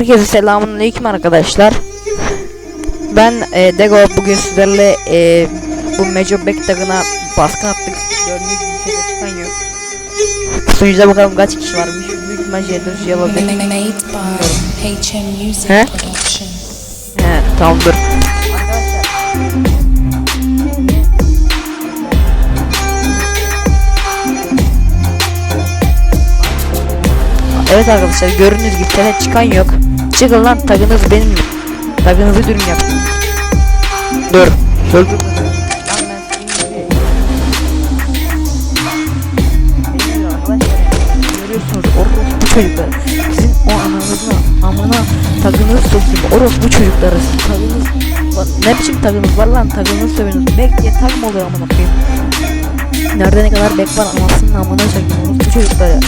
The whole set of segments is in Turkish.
Herkese selamun aleyküm arkadaşlar. Ben e, Dego bugün sizlerle e, bu Major Back tagına baskın attık. Gördüğünüz gibi sese çıkan yok. Sunucuda bakalım kaç kişi varmış. Büyük ihtimal J4 J olabilir. Production. He tamam dur. Evet arkadaşlar gördüğünüz gibi sese çıkan yok. Çıkın lan tagınız benim. Tagınızı dürüm yap. Dur. Dur. Görüyorsunuz orospu çocuklar. Sizin o ananızın amına tagınızı sokayım. Orospu çocukları. Tagınız ne biçim tagınız var lan tagınızı sövüyorsunuz. Bek diye tag mı oluyor amına koyayım? Nerede ne kadar bek var anasının amına çakayım orospu çocukları.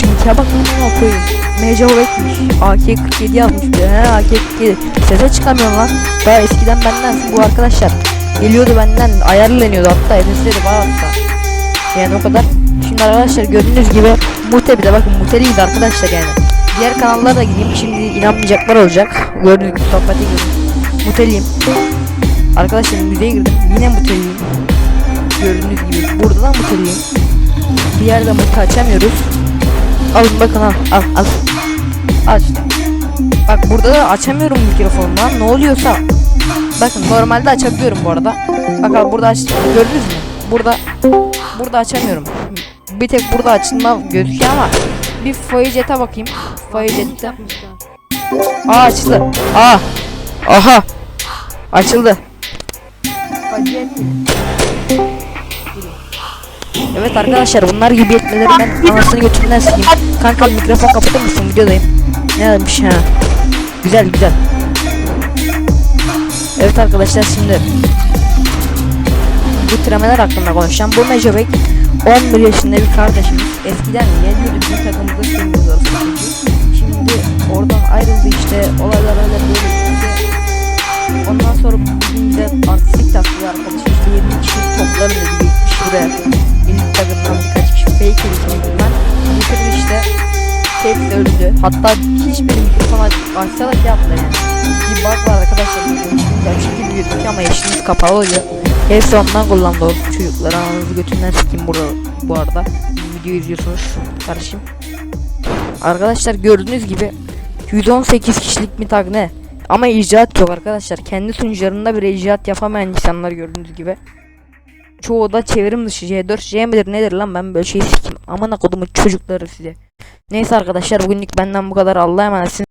Şu nike bak amına koyayım. Meca bekmiş. AK-47 yazmış bir de. He AK-47. Sese çıkamıyorum lan. Daha eskiden benden bu arkadaşlar. Geliyordu benden ayarlanıyordu hatta nefesleri var hatta. Yani o kadar. Şimdi arkadaşlar gördüğünüz gibi Mute bir de bakın Mute'liydi arkadaşlar yani. Diğer kanallara da gideyim şimdi inanmayacaklar olacak. Gördüğünüz gibi sohbete girdim. Muteliyim. Arkadaşlar müzeye girdim. Yine muteliyim. Gördüğünüz gibi burada da muteliyim. Bir yerde mute açamıyoruz. Alın bakın al al al. Al işte. Bak burada da açamıyorum mikrofondan. Ne oluyorsa. Bakın normalde açabiliyorum bu arada. Bak al burada açtım. Gördünüz mü? Burada burada açamıyorum. Bir tek burada açılma gözüküyor ama bir Foyjet'e bakayım. Foyjet'te. Aa açıldı. Aa. Aha. Açıldı. Evet arkadaşlar bunlar gibi yetmeleri ben anasını götümden sikeyim. Kanka mikrofon kapatır mısın videodayım. Ne demiş ha. Güzel güzel. Evet arkadaşlar şimdi bu tremeler hakkında konuşacağım. Bu Mejobek 11 yaşında bir kardeşimiz. Eskiden geliyordu bizim takımımızda sürmüyordu. Şimdi oradan ayrıldı işte olaylar öyle böyle. Ondan sonra bugün bize artistik taktı arkadaş işte 20 kişi toplarım dedi gitmiş buraya. Hepsi öldü. Hatta hiçbir mikrofon aç açsa da şey yaptı yani. Bir bug var arkadaşlar. Şimdi açık gibi gözüküyor ama yaşınız kapalı oluyor. Hepsi ondan kullandı o çocuklar. Ananızı götünden sikeyim burada bu arada. Video izliyorsunuz kardeşim. Arkadaşlar gördüğünüz gibi 118 kişilik bir tag ne? Ama icraat yok arkadaşlar. Kendi sunucularında bir icraat yapamayan insanlar gördüğünüz gibi. Çoğu da çevrim dışı C4 C midir nedir lan ben böyle şey sikim. Aman kodumu çocukları size. Neyse arkadaşlar bugünlük benden bu kadar Allah'a emanetsiniz.